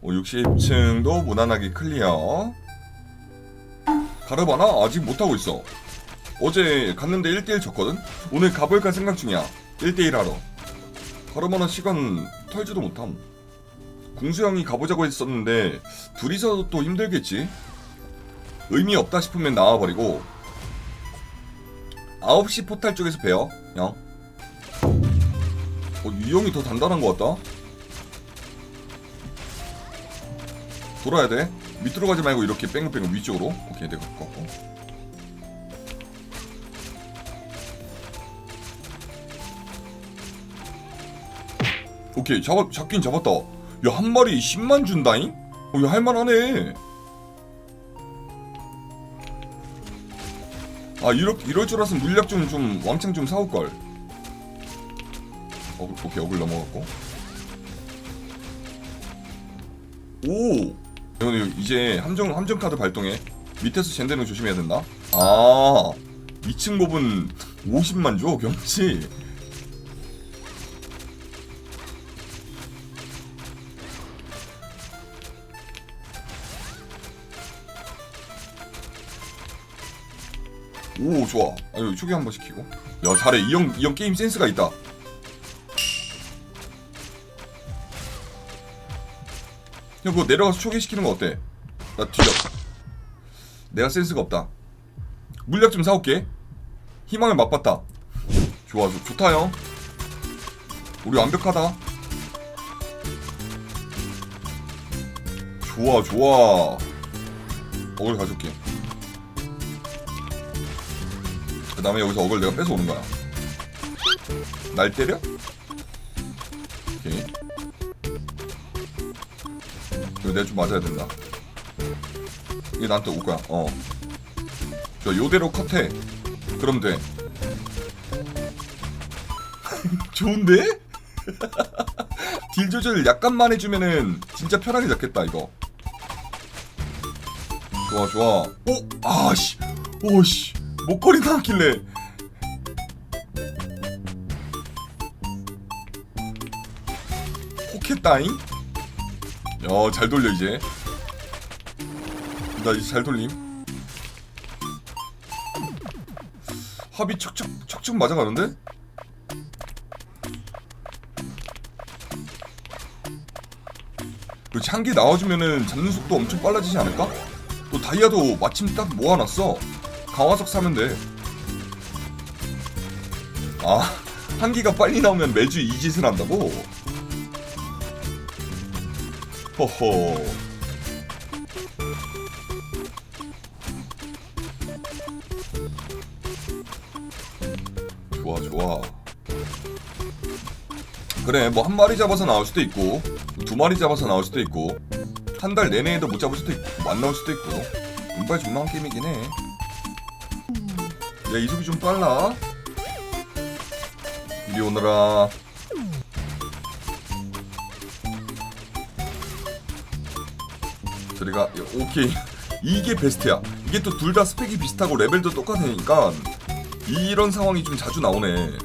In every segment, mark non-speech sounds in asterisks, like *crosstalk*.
어, 60층도 무난하게 클리어. 가르바나 아직 못하고 있어. 어제 갔는데 1대1 졌거든? 오늘 가볼까 생각 중이야. 1대1 하러. 가르바나 시간 털지도 못함. 궁수 형이 가보자고 했었는데 둘이서 또 힘들겠지. 의미 없다 싶으면 나와버리고 9시 포탈 쪽에서 배워 형. 어, 이 형이 더 단단한 것 같다. 돌아야 돼. 밑으로 가지 말고 이렇게 뺑글뺑글 위쪽으로. 오케이, 내가 갖고. 오케이, 잡았, 잡긴 잡았다. 야, 한 마리 10만 준다잉? 어, 야, 할만하네. 아, 이렇게, 이럴 줄 알았으면 물약 좀, 좀, 왕창 좀 사올걸. 어, 오케이, 어글 넘어갔고. 오! 이거는 이제 함정 함정 카드 발동해. 밑에서 젠되는 거 조심해야 된다. 아, 2층 몹은 50만 줘 경치. 오 좋아. 아유 초기 한번 시키고. 야 잘해 이형 이 형 게임 센스가 있다. 형 그거 내려가서 초기시키는 거 어때? 나 뒤져. 내가 센스가 없다. 물약 좀 사올게. 희망을 맛봤다. 좋아, 좋, 좋다 형. 우리 완벽하다. 좋아, 좋아. 어글 가져올게. 그 다음에 여기서 어글 내가 뺏어 오는 거야. 날 때려? 오케이. 좀 맞아야 된다. 이게 나한테 올 거야. 어. 저 요대로 컷해. 그럼 돼. *laughs* 좋은데? *laughs* 딜 조절 약간만 해주면은 진짜 편하게 잡겠다 이거. 좋아 좋아. 오 아씨 오씨 목걸이 나왔길래. 혹했다잉? 야, 잘 돌려 이제. 나 이제 잘 돌림. 합이 척척 척척 맞아가는데? 그렇지 한개 나와주면은 잡는 속도 엄청 빨라지지 않을까? 또 다이아도 마침 딱 모아놨어. 강화석 사면 돼. 아, 한 개가 빨리 나오면 매주 이 짓을 한다고? 호호. 좋아 좋아. 그래 뭐 한 마리 잡아서 나올 수도 있고 두 마리 잡아서 나올 수도 있고 한 달 내내에도 못 잡을 수도 있고 뭐안 나올 수도 있고 운빨 존망 게임이긴 해. 야 이속이 좀 빨라. 이리 오너라. 저리가 오케이. 이게 베스트야. 이게 또 둘 다 스펙이 비슷하고 레벨도 똑같으니까 이런 상황이 좀 자주 나오네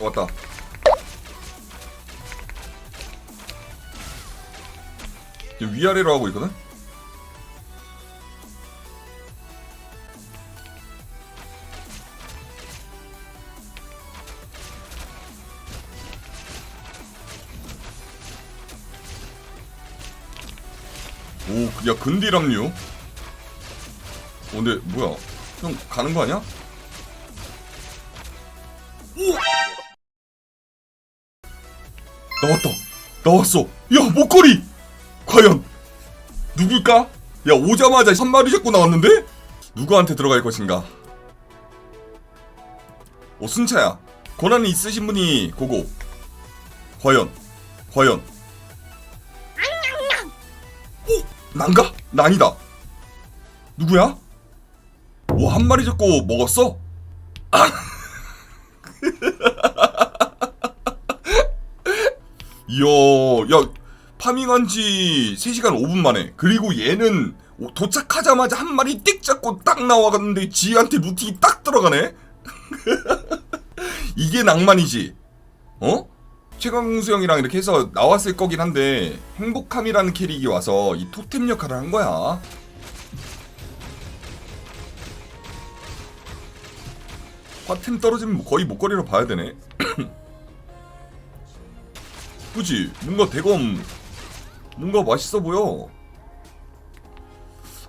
왔다 위아래로 하고 있거든? 오, 야, 근디람류? 어, 근데, 뭐야? 형, 가는 거 아니야? 나왔어. 야, 목걸이! 과연, 누굴까? 야, 오자마자 3마리 잡고 나왔는데? 누구한테 들어갈 것인가? 오 순차야. 권한이 있으신 분이 고고. 과연, 과연. 오, 난가? 나 아니다. 누구야? 오, 한 마리 잡고 먹었어? 아. *laughs* 이야, 야, 파밍한 지 3시간 5분 만에. 그리고 얘는 오, 도착하자마자 한 마리 띡 잡고 딱 나와갔는데 지한테 루팅이 딱 들어가네? *laughs* 이게 낭만이지. 어? 최강수 형이랑 이렇게 해서 나왔을 거긴 한데 행복함이라는 캐릭이 와서 이 토템 역할을 한 거야. 화템 떨어지면 거의 목걸이로 봐야 되네. *clears throat* 그지? 뭔가 대검 뭔가 맛있어 보여.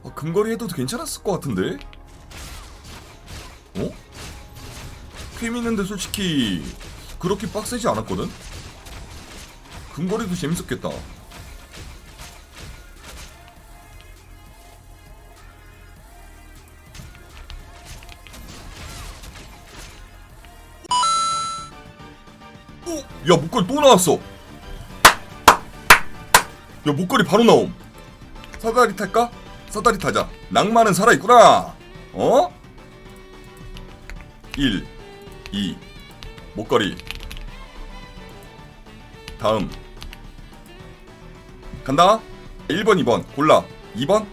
아, 근거리 해도 괜찮았을 것 같은데? 어? 쾌 있는데 솔직히 그렇게 빡세지 않았거든? 근거리도 재밌었겠다. 오! 야 목걸이 또 나왔어! 야 목걸이 바로 나옴! 사다리 탈까? 사다리 타자. 낭만은 살아있구나! 어? 1 2 목걸이. 다음. 간다. 1번 2번. 골라. 2번?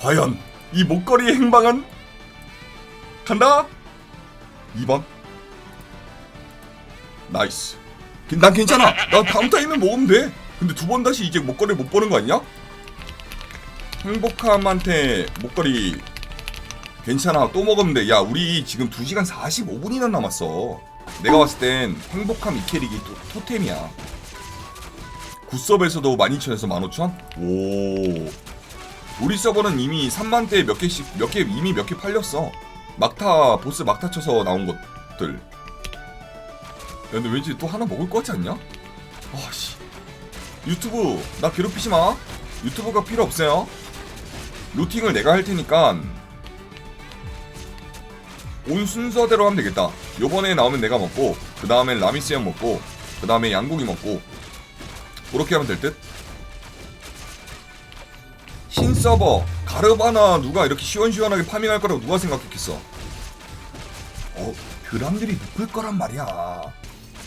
과연 이 목걸이의 행방은? 간다. 2번. 나이스. 난 괜찮아. 나 다음 타임은 먹으면 돼 근데 두 번 다시 이제 목걸이 못 보는 거 아니야? 행복함한테 목걸이 괜찮아. 또 먹으면 돼야 우리 지금 2시간 45분이나 남았어. 내가 봤을 땐 행복함 이 캐릭이 토, 토템이야. 굿섭에서도 12,000에서 15,000? 오 우리 서버는 이미 3만대 몇 개씩 몇 개 이미 몇 개 팔렸어. 막타 보스 막타 쳐서 나온 것들. 야, 근데 왠지 또 하나 먹을 것 같지 않냐? 아씨 유튜브 나 괴롭히지 마 유튜브가 필요 없어요 루팅을 내가 할 테니까 온 순서대로 하면 되겠다. 요번에 나오면 내가 먹고, 그 다음엔 라미스 형 먹고, 그 다음에 양고기 먹고, 그렇게 하면 될 듯? 신 서버, 가르바나 누가 이렇게 시원시원하게 파밍할 거라고 누가 생각했겠어? 어, 드람들이 높을 거란 말이야.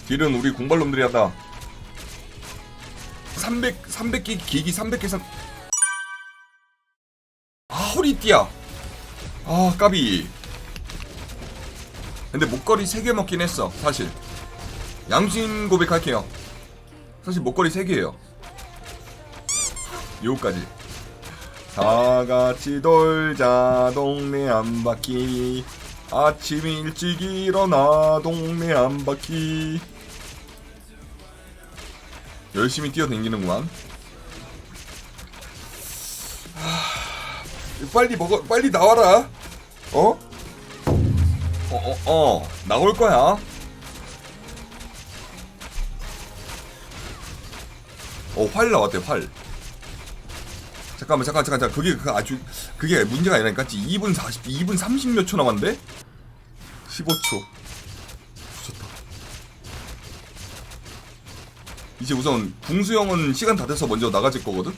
딜은 우리 공발놈들이 한다. 300, 300기, 기기 300개 산. 아, 허리띠야. 아, 까비. 근데 목걸이 3개 먹긴 했어 사실 양심 고백할게요 사실 목걸이 3개예요 요까지 다 같이 놀자 동네 한 바퀴 아침 일찍 일어나 동네 한 바퀴 열심히 뛰어댕기는구만 하... 빨리 먹어 빨리 나와라 어? 어, 어, 어, 나올 거야. 어, 활 나왔대, 활. 잠깐만, 잠깐, 잠깐, 잠깐. 그게 그 아주 그게 문제가 아니라니까. 2분 40, 2분 30몇 초 남았는데? 15초. 좋다. 이제 우선 궁수형은 시간 다 돼서 먼저 나가질 거거든.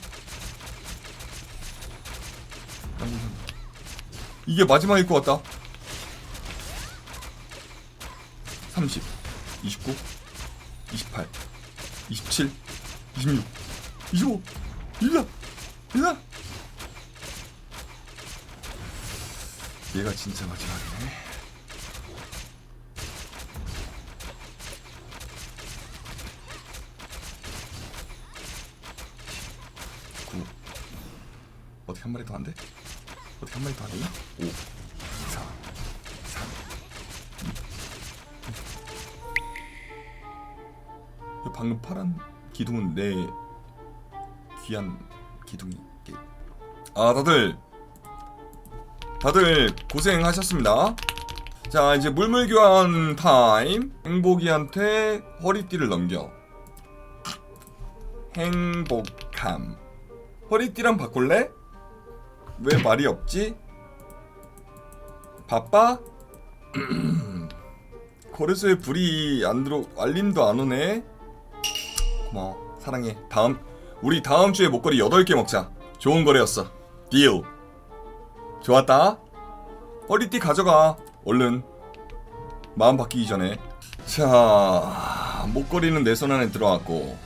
이게 마지막일 것 같다. 30, 29, 28, 27, 26, 25, 1라, 1라. 얘가 진짜 마지막이네. 구. 어떻게 한 마리 더 안 돼? 어떻게 한 마리 더 안 되나? 5, 4, 3, 방금 파란 기둥은 내 귀한 기둥이. 아 다들 다들 고생하셨습니다. 자 이제 물물 교환 타임. 행복이한테 허리띠를 넘겨. 행복함. 허리띠랑 바꿀래? 왜 말이 없지? 바빠? *clears throat* 거래소에 불이 안 들어 알림도 안 오네. 고마워 사랑해. 다음 우리 다음 주에 목걸이 8개 먹자. 좋은 거래였어. 딜. 좋았다. 허리띠 가져가. 얼른. 마음 바뀌기 전에. 자, 목걸이는 내 손 안에 들어왔고.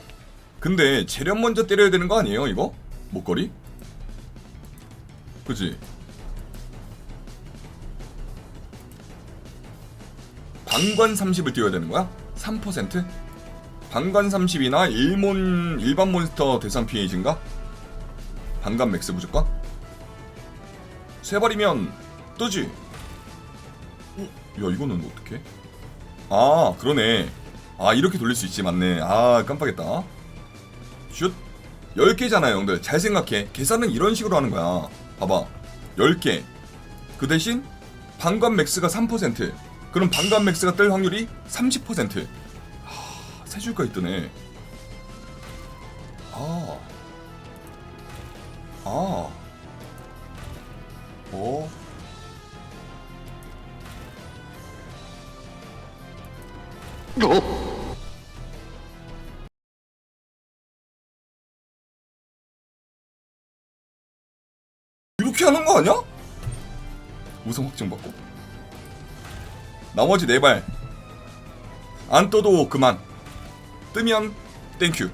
근데 재련 먼저 때려야 되는 거 아니에요, 이거? 목걸이? 그지? 방관 30을 띄워야 되는 거야? 3%? 방관 30이나 일몬 일반 몬스터 대상 피해 증가? 방관 맥스 무조건? 세 발이면 뜨지? 어? 야 이거는 어떻게? 아 그러네 아 이렇게 돌릴 수 있지 맞네 아 깜빡했다 슛 10개잖아 형들 잘 생각해 계산은 이런 식으로 하는 거야 봐봐. 10개. 그 대신 방관 맥스가 3% 그럼 방관 맥스가 뜰 확률이 30% 하, 세 줄까지 뜨네. 아. 아. 어. 이렇게 하는 거 아니야? 우선 확정 받고. 나머지 네 발. 안 떠도 그만. 뜨면 땡큐.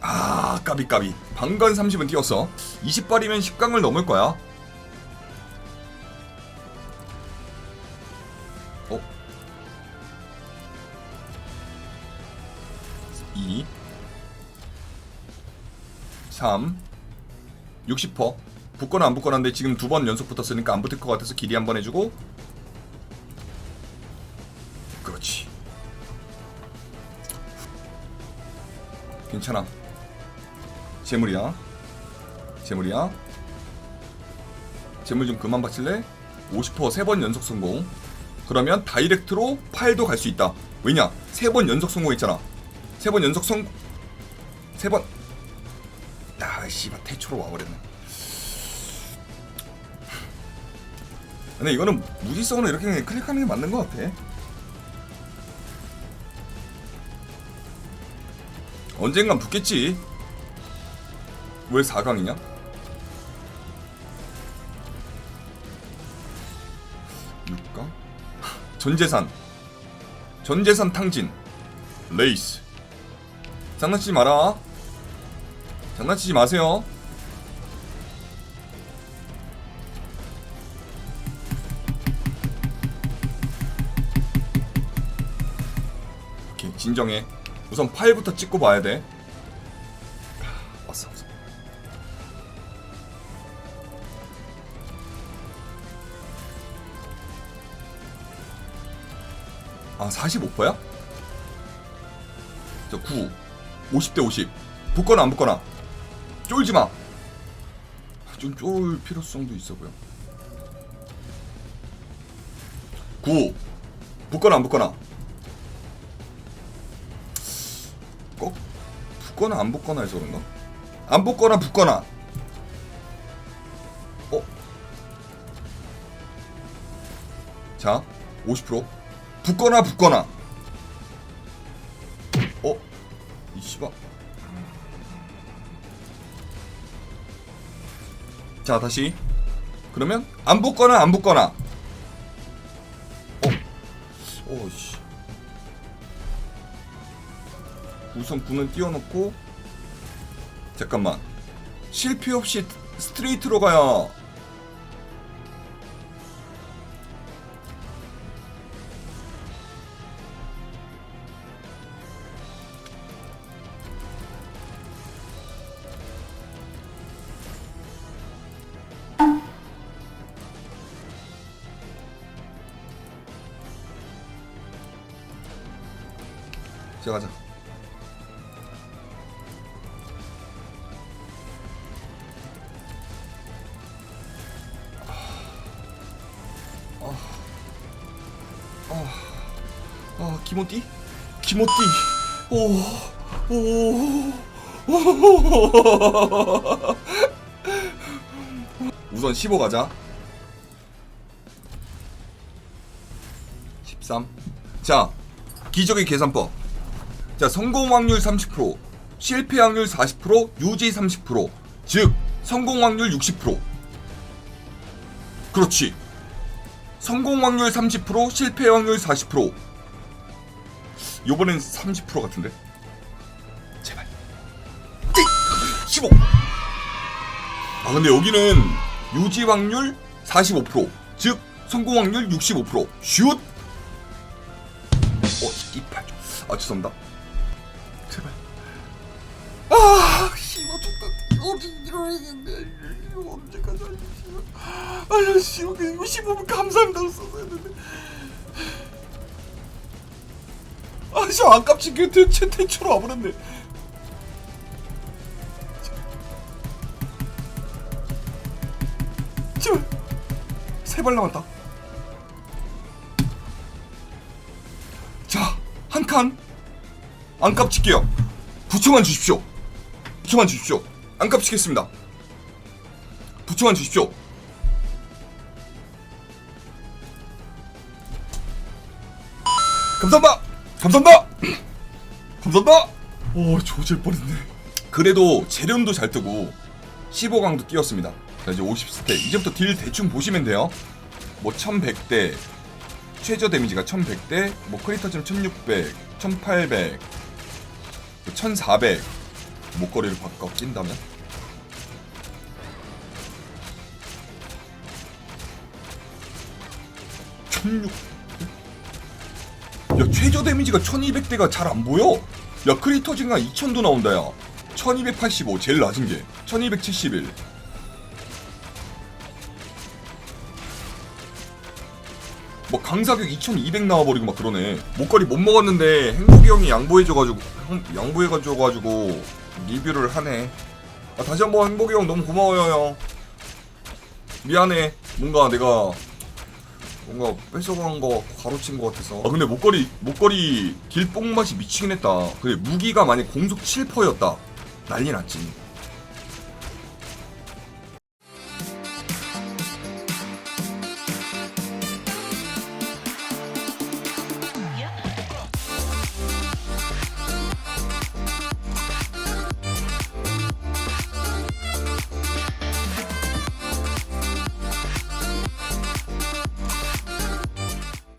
아, 까비 까비. 방관 30은 뛰었어. 20발이면 10강을 넘을 거야. 3 60퍼. 붙거나 안 붙거나인데 지금 두 번 연속 붙었으니까 안 붙을 것 같아서 길이 한 번 해주고. 그렇지. 괜찮아. 재물이야. 재물이야. 재물 좀 그만 바칠래? 50%세 번 연속 성공. 그러면 다이렉트로 파일도 갈 수 있다. 왜냐? 세 번 연속 성공했잖아. 세 번 연속 성... 세번 아, 씨발 태초로 와버렸네. 근데 이거는 무지성으로 이렇게 클릭하는 게 맞는 것 같아. 언젠간 붙겠지. 왜 4강이냐? 육강 전재산. 전재산 탕진. 레이스. 장난치지 마라. 장난치지 마세요. 오케이, 진정해. 우선 파일부터 찍고 봐야 돼. 아, 왔어, 왔어. 아, 45%야? 저 9. 50대 50. 붙거나 안 붙거나. 쫄지 마. 좀 쫄 필요성도 있어 보여. 9. 붙거나 안 붙거나. 꼭 붙거나 안 붙거나 해서 그런가? 안 붙거나 붙거나. 어? 자, 50%. 붙거나 붙거나. 어? 이 씨발. 자 다시. 그러면 안 붙거나 안 붙거나. 어 오씨. 우선 구는 띄워놓고. 잠깐만. 실패 없이 스트레이트로 가야 시작하자 아, 기모띠? 기모띠. 오, 오, 오. *laughs* 우선 15 가자 13. 자, 기적의 계산법. 자, 성공 확률 30%, 실패 확률 40%, 유지 30%. 즉, 성공 확률 60%. 그렇지. 성공 확률 30%, 실패 확률 40%. 요번엔 30% 같은데. 제발. 띠! 15. 아, 근데 여기는 유지 확률 45%. 즉, 성공 확률 65%. 슛! 어, 좀. 아, 죄송합니다. 제발. 아, 씨발, 좋다. 어디 이러겠네. 언제까지 할지. 아, 씨, 이거 15분 감사합니다. 썼어야 했는데. 아, 씨, 아깝지. 그 대체 대체로 와버렸네. 세발 남았다. 자, 한 칸. 안값 칠게요. 9초만 주십시오. 9초만 주십시오. 안값 치겠습니다. 9초만 주십시오. 감사합니다. 감사합니다. 감사합니다. 오, 조질 뻔했네. 그래도 재련도 잘 뜨고 15강도 뛰었습니다. 자, 이제 50스택. 이제부터 딜 대충 보시면 돼요. 뭐 1100대, 최저 데미지가 1100대, 뭐 크리터쯤 1600, 1800, 1400 목걸이를 바꿔 낀다면? (1600) 야 최저 데미지가 1200대가 잘 안 보여? 야 크리터즈가 2000도 나온다 야1285 제일 낮은 게. 1271 뭐 강사격 2200 나와버리고 막 그러네. 목걸이 못 먹었는데 행복이 형이 양보해줘가지고 형- 양보해가지고 리뷰를 하네. 아, 다시 한번 행복이 형 너무 고마워요 형. 미안해. 뭔가 내가 뭔가 뺏어간 거 가로챈 거 같아서. 아 근데 목걸이 목걸이 길뽕 맛이 미치긴 했다. 그래 무기가 만약 공속 7%였다. 난리 났지